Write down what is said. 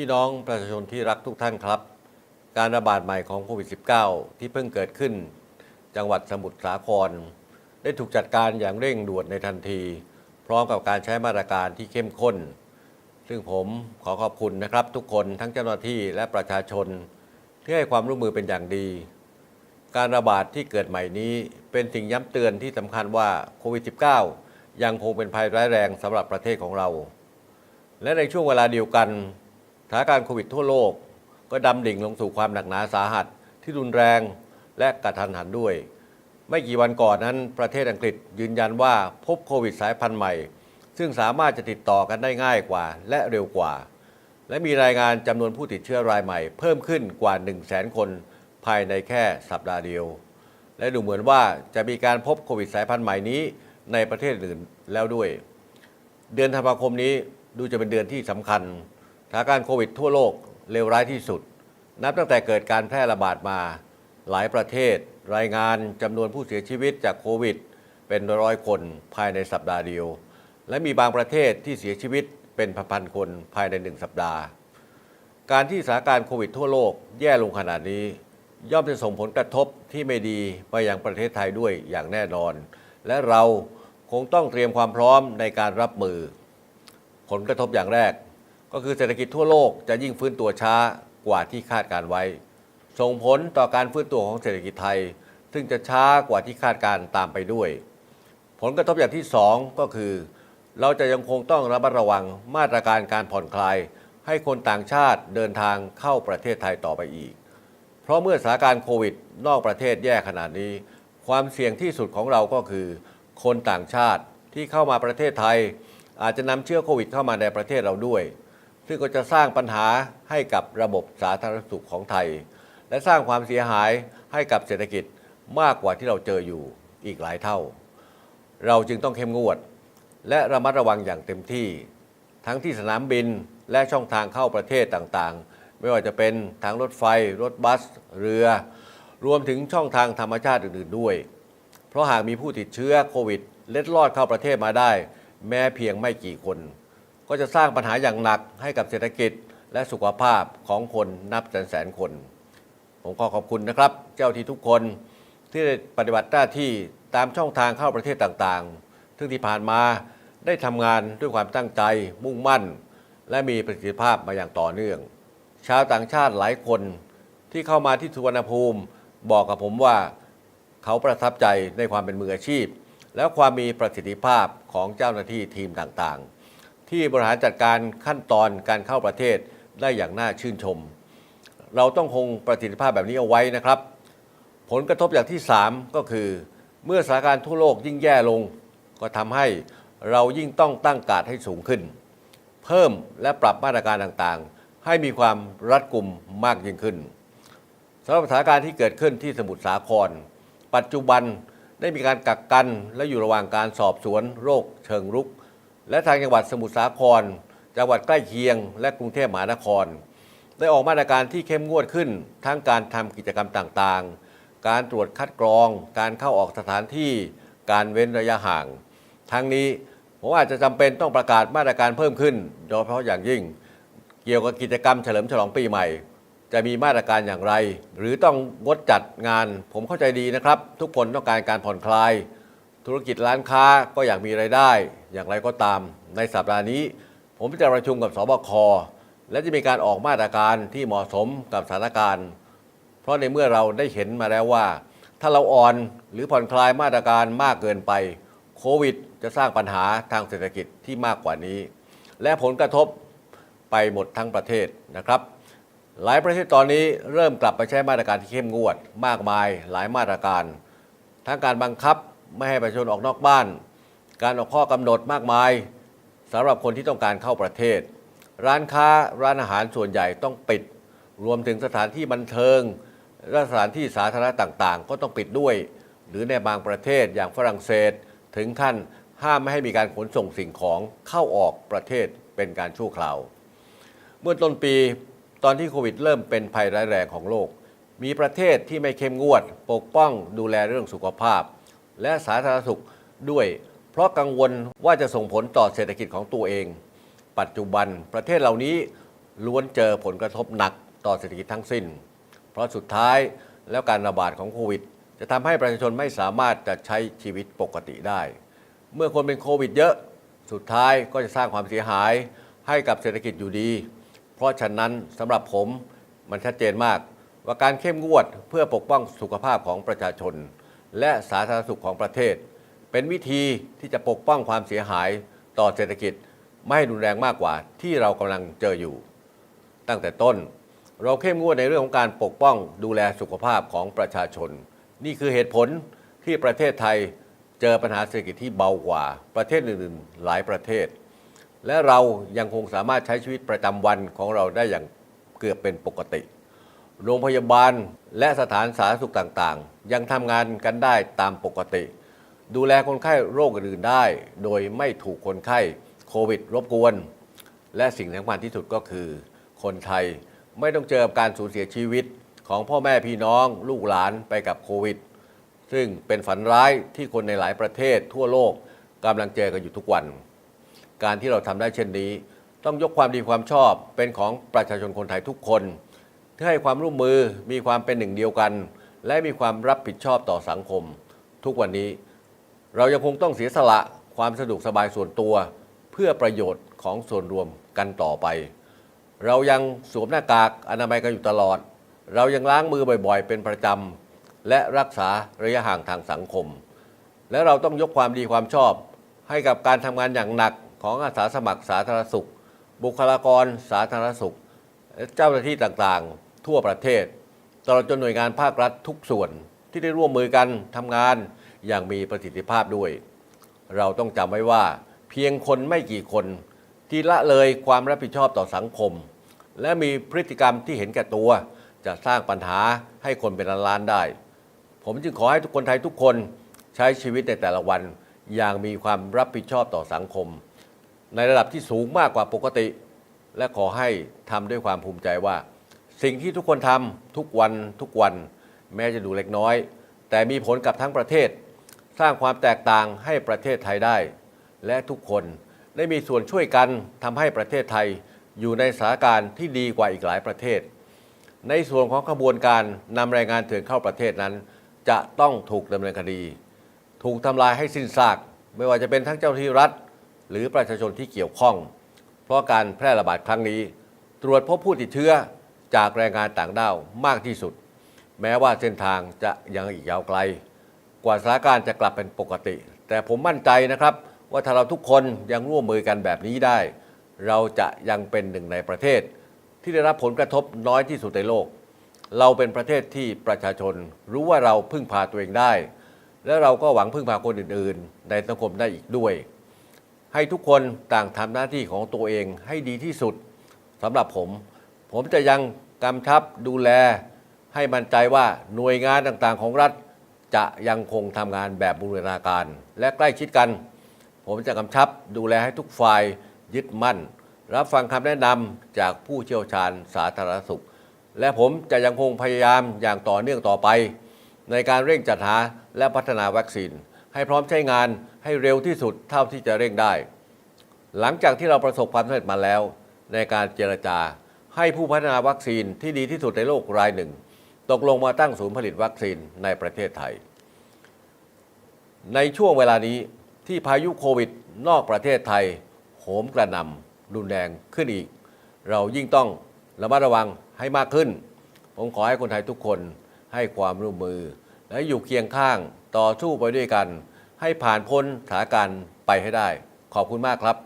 พี่น้องประชาชนที่รักทุกท่านครับ การระบาดใหม่ของโควิด -19 ที่เพิ่งเกิดขึ้น จังหวัดสมุทรสาคร ได้ถูกจัดการอย่างเร่งด่วนในทันที พร้อมกับการใช้มาตรการที่เข้มข้น ซึ่งผมขอขอบคุณนะครับ ทุกคนทั้งเจ้าหน้าที่และประชาชน ที่ให้ความร่วมมือเป็นอย่างดี การระบาดที่เกิดใหม่นี้เป็นสิ่งย้ำเตือนที่สำคัญว่าโควิด -19 ยังคงเป็นภัยร้ายแรงสำหรับประเทศของเรา และในช่วงเวลาเดียวกัน สถานการณ์โควิดทั่วโลก ก็ดำดิ่งลงสู่ความหนักหนาสาหัส ที่รุนแรงและกระทันหันด้วย ไม่กี่วันก่อนนั้นประเทศอังกฤษยืนยันว่าพบโควิดสายพันธุ์ใหม่ ซึ่งสามารถจะติดต่อกันได้ง่ายกว่าและเร็วกว่า และมีรายงานจำนวนผู้ติดเชื้อรายใหม่ เพิ่มขึ้นกว่า 1 0 0 0 0แสนคน ภายในแค่สัปดาห์เดียว และดูเหมือนว่าจะมีการพบโควิดสายพันธุ์ใหม่นี้ในประเทศอื่นแล้วด้วย เดือนธันวาคมนี้ดูจะเป็นเดือนที่สำคัญ สถานการณ์โควิดทั่วโลกเลวร้ายที่สุด นับตั้งแต่เกิดการแพร่ระบาดมาหลายประเทศ รายงานจำนวนผู้เสียชีวิตจากโควิด เป็นร้อยคนภายในสัปดาห์เดียว และมีบางประเทศที่เสียชีวิตเป็นพันๆคนภายในหนึ่งสัปดาห์ การที่สถานการณ์โควิดทั่วโลกแย่ลงขนาดนี้ ย่อมจะส่งผลกระทบที่ไม่ดีไปยังประเทศไทยด้วยอย่างแน่นอน และเราคงต้องเตรียมความพร้อมในการรับมือ ผลกระทบอย่างแรก ก็คือเศรษฐกิจทั่วโลกจะยิ่งฟื้นตัวช้ากว่าที่คาดการไว้ ส่งผลต่อการฟื้นตัวของเศรษฐกิจไทย ซึ่งจะช้ากว่าที่คาดการตามไปด้วย ผลกระทบอย่างที่สองก็คือ เราจะยังคงต้องระมัดระวังมาตรการการผ่อนคลาย ให้คนต่างชาติเดินทางเข้าประเทศไทยต่อไปอีก เพราะเมื่อสถานการณ์โควิด นอกประเทศแย่ขนาดนี้ ความเสี่ยงที่สุดของเราก็คือ คนต่างชาติที่เข้ามาประเทศไทย อาจจะนำเชื้อโควิดเข้ามาในประเทศเราด้วย ซึ่งก็จะสร้างปัญหาให้กับระบบสาธารณสุขของไทย และสร้างความเสียหายให้กับเศรษฐกิจมากกว่าที่เราเจออยู่อีกหลายเท่า เราจึงต้องเข้มงวด และระมัดระวังอย่างเต็มที่ ทั้งที่สนามบินและช่องทางเข้าประเทศต่างๆ ไม่ว่าจะเป็นทางรถไฟ รถบัส เรือ รวมถึงช่องทางธรรมชาติอื่นๆด้วย เพราะหากมีผู้ติดเชื้อโควิด เล็ดลอดเข้าประเทศมาได้ แม้เพียงไม่กี่คน ก็จะสร้างปัญหาอย่างหนักให้กับเศรษฐกิจ และสุขภาพของคนนับแสนแสนคน ผมขอขอบคุณนะครับ เจ้าที่ทุกคนที่ได้ปฏิบัติหน้าที่ตามช่องทางเข้าประเทศต่างๆ ซึ่งที่ผ่านมาได้ทำงานด้วยความตั้งใจ มุ่งมั่น และมีประสิทธิภาพมาอย่างต่อเนื่อง ชาวต่างชาติหลายคนที่เข้ามาที่สุวรรณภูมิ บอกกับผมว่าเขาประทับใจในความเป็นมืออาชีพ และความมีประสิทธิภาพของเจ้าหน้าที่ทีมต่างๆ ที่บริหารจัดการขั้นตอนการเข้าประเทศได้อย่างน่าชื่นชม เราต้องคงประสิทธิภาพแบบนี้เอาไว้นะครับ ผลกระทบอย่างที่ 3 ก็คือ เมื่อสถานการณ์ทั่วโลกยิ่งแย่ลง ก็ทำให้เรายิ่งต้องตั้งการให้สูงขึ้น เพิ่มและปรับมาตรการต่างๆ ให้มีความรัดกุมมากยิ่งขึ้นสำหรับสถานการณ์ที่เกิดขึ้นที่สมุทรสาคร ปัจจุบันได้มีการกักกันและอยู่ระหว่างการสอบสวนโรคเชิงรุก และทางจังหวัดสมุทรสาคร จังหวัดใกล้เคียง และกรุงเทพมหานคร ได้ออกมาตรการที่เข้มงวดขึ้น ทั้งการทำกิจกรรมต่างๆ การตรวจคัดกรอง การเข้าออกสถานที่ การเว้นระยะห่าง ทั้งนี้ผมอาจจะจำเป็นต้องประกาศมาตรการเพิ่มขึ้น โดยเฉพาะอย่างยิ่ง เกี่ยวกับกิจกรรมเฉลิมฉลองปีใหม่ จะมีมาตรการอย่างไร หรือต้องงดจัดงาน ผมเข้าใจดีนะครับ ทุกคนต้องการการผ่อนคลาย ธุรกิจร้านค้าก็อยากมีไรายได้ อย่างไรก็ตาม ในสัปดาห์นี้ ผมจะประชุมกับสบค และจะมีการออกมาตรการที่เหมาะสมกับสถานการณ์ เพราะในเมื่อเราได้เห็นมาแล้วว่า ถ้าเราอ่อนหรือผ่อนคลายมาตรการมากเกินไป โควิด จะสร้างปัญหาทางเศรษฐกิจที่มากกว่านี้ และผลกระทบไปหมดทั้งประเทศนะครับ หลายประเทศตอนนี้เริ่มกลับไปใช้มาตรการที่เข้มงวด มากมายหลายมาตรการ ทั้งการบังคับ ไม่ให้ประชาชนออกนอกบ้าน การออกข้อกำหนดมากมายสำหรับคนที่ต้องการเข้าประเทศ ร้านค้าร้านอาหารส่วนใหญ่ต้องปิด รวมถึงสถานที่บันเทิงและสถานที่สาธารณะต่างๆ ก็ต้องปิดด้วย หรือในบางประเทศอย่างฝรั่งเศสถึงขั้นห้ามไม่ให้มีการขนส่งสิ่งของเข้าออกประเทศเป็นการชั่วคราว เมื่อต้นปีตอนที่โควิดเริ่มเป็นภัยร้ายแรงของโลก มีประเทศที่ไม่เข้มงวด ปกป้องดูแลเรื่องสุขภาพ และสาธารณสุขด้วย เพราะกังวลว่าจะส่งผลต่อเศรษฐกิจของตัวเอง ปัจจุบันประเทศเหล่านี้ล้วนเจอผลกระทบหนักต่อเศรษฐกิจทั้งสิ้น เพราะสุดท้ายแล้วการระบาดของโควิด จะทำให้ประชาชนไม่สามารถจะใช้ชีวิตปกติได้ เมื่อคนเป็นโควิดเยอะ สุดท้ายก็จะสร้างความเสียหายให้กับเศรษฐกิจอยู่ดี เพราะฉะนั้นสำหรับผมมันชัดเจนมาก ว่าการเข้มงวดเพื่อปกป้องสุขภาพของประชาชน และสาธารณสุขของประเทศ เป็นวิธีที่จะปกป้องความเสียหายต่อเศรษฐกิจไม่ให้รุนแรงมากกว่าที่เรากำลังเจออยู่ ตั้งแต่ต้น เราเข้มงวดในเรื่องของการปกป้องดูแลสุขภาพของประชาชน นี่คือเหตุผลที่ประเทศไทยเจอปัญหาเศรษฐกิจที่เบากว่าประเทศอื่นๆ หลายประเทศ และเรายังคงสามารถใช้ชีวิตประจำวันของเราได้อย่างเกือบเป็นปกติ โรงพยาบาลและสถานสาธารณสุขต่างๆ ยังทำงานกันได้ตามปกติ ดูแลคนไข้โรคอื่นได้ โดยไม่ถูกคนไข้โควิดรบกวน และสิ่งสำคัญที่สุดก็คือ คนไทยไม่ต้องเจอกับการสูญเสียชีวิตของพ่อแม่พี่น้องลูกหลานไปกับโควิด ซึ่งเป็นฝันร้ายที่คนในหลายประเทศทั่วโลกกำลังเจอกันอยู่ทุกวัน การที่เราทำได้เช่นนี้ ต้องยกความดีความชอบเป็นของประชาชนคนไทยทุกคน ที่ให้ความร่วมมือมีความเป็นหนึ่งเดียวกัน และมีความรับผิดชอบต่อสังคม ทุกวันนี้เรายังคงต้องเสียสละความสะดวกสบายส่วนตัว เพื่อประโยชน์ของส่วนรวมกันต่อไป เรายังสวมหน้ากากอนามัยกันอยู่ตลอด เรายังล้างมือบ่อยๆ เป็นประจำ และรักษาระยะห่างทางสังคม และเราต้องยกความดีความชอบ ให้กับการทำงานอย่างหนักของอาสาสมัครสาธารณสุข บุคลากรสาธารณสุขและเจ้าหน้าที่ต่างๆ ทั่วประเทศ ตลอดจนหน่วยงานภาครัฐทุกส่วนที่ได้ร่วมมือกันทำงานอย่างมีประสิทธิภาพด้วย เราต้องจำไว้ว่า เพียงคนไม่กี่คนที่ละเลยความรับผิดชอบต่อสังคม และมีพฤติกรรมที่เห็นแก่ตัว จะสร้างปัญหาให้คนเป็นล้านๆได้ ผมจึงขอให้ทุกคนไทยทุกคนใช้ชีวิตในแต่ละวัน อย่างมีความรับผิดชอบต่อสังคม ในระดับที่สูงมากกว่าปกติ และขอให้ทำด้วยความภูมิใจว่า สิ่งที่ทุกคนทำทุกวันทุกวัน แม้จะดูเล็กน้อย แต่มีผลกับทั้งประเทศ สร้างความแตกต่างให้ประเทศไทยได้ และทุกคนได้มีส่วนช่วยกันทำให้ประเทศไทยอยู่ในสถานการณ์ที่ดีกว่าอีกหลายประเทศ ในส่วนของขบวนการนำแรงงานเถื่อนเข้าประเทศนั้น จะต้องถูกดำเนินคดี ถูกทำลายให้สิ้นซาก ไม่ว่าจะเป็นทั้งเจ้าหน้าที่รัฐ หรือประชาชนที่เกี่ยวข้อง เพราะการแพร่ระบาดครั้งนี้ ตรวจพบผู้ติดเชื้อ จากแรงงานต่างด้าวมากที่สุด แม้ว่าเส้นทางจะยังอีกยาวไกล กว่าสถานการณ์จะกลับเป็นปกติ แต่ผมมั่นใจนะครับว่าถ้าเราทุกคนยังร่วมมือกันแบบนี้ได้ เราจะยังเป็นหนึ่งในประเทศ ที่ได้รับผลกระทบน้อยที่สุดในโลก เราเป็นประเทศที่ประชาชนรู้ว่าเราพึ่งพาตัวเองได้ และเราก็หวังพึ่งพาคนอื่น ๆ ในสังคมได้อีกด้วย ให้ทุกคนต่างทำหน้าที่ของตัวเองให้ดีที่สุดสำหรับผม ผมจะยัง กำชับดูแลให้มั่นใจว่าหน่วยงานต่างๆของรัฐ จะยังคงทำงานแบบบูรณาการ และใกล้ชิดกัน ผมจะกำชับดูแลให้ทุกฝ่ายยึดมั่น รับฟังคำแนะนำจากผู้เชี่ยวชาญสาธารณสุข และผมจะยังคงพยายามอย่างต่อเนื่องต่อไป ในการเร่งจัดหาและพัฒนาวัคซีน ให้พร้อมใช้งานให้เร็วที่สุดเท่าที่จะเร่งได้ หลังจากที่เราประสบความสำเร็จมาแล้ว ในการเจรจา ให้ผู้พัฒนาวัคซีนที่ดีที่สุดในโลกรายหนึ่ง ตกลงมาตั้งศูนย์ผลิตวัคซีนในประเทศไทย ในช่วงเวลานี้ที่พายุโควิดนอกประเทศไทยโหมกระหน่ำรุนแรงขึ้นอีก เรายิ่งต้องระมัดระวังให้มากขึ้น ผมขอให้คนไทยทุกคนให้ความร่วมมือ และอยู่เคียงข้างต่อสู้ไปด้วยกัน ให้ผ่านพ้นสถานการณ์ไปให้ได้ ขอบคุณมากครับ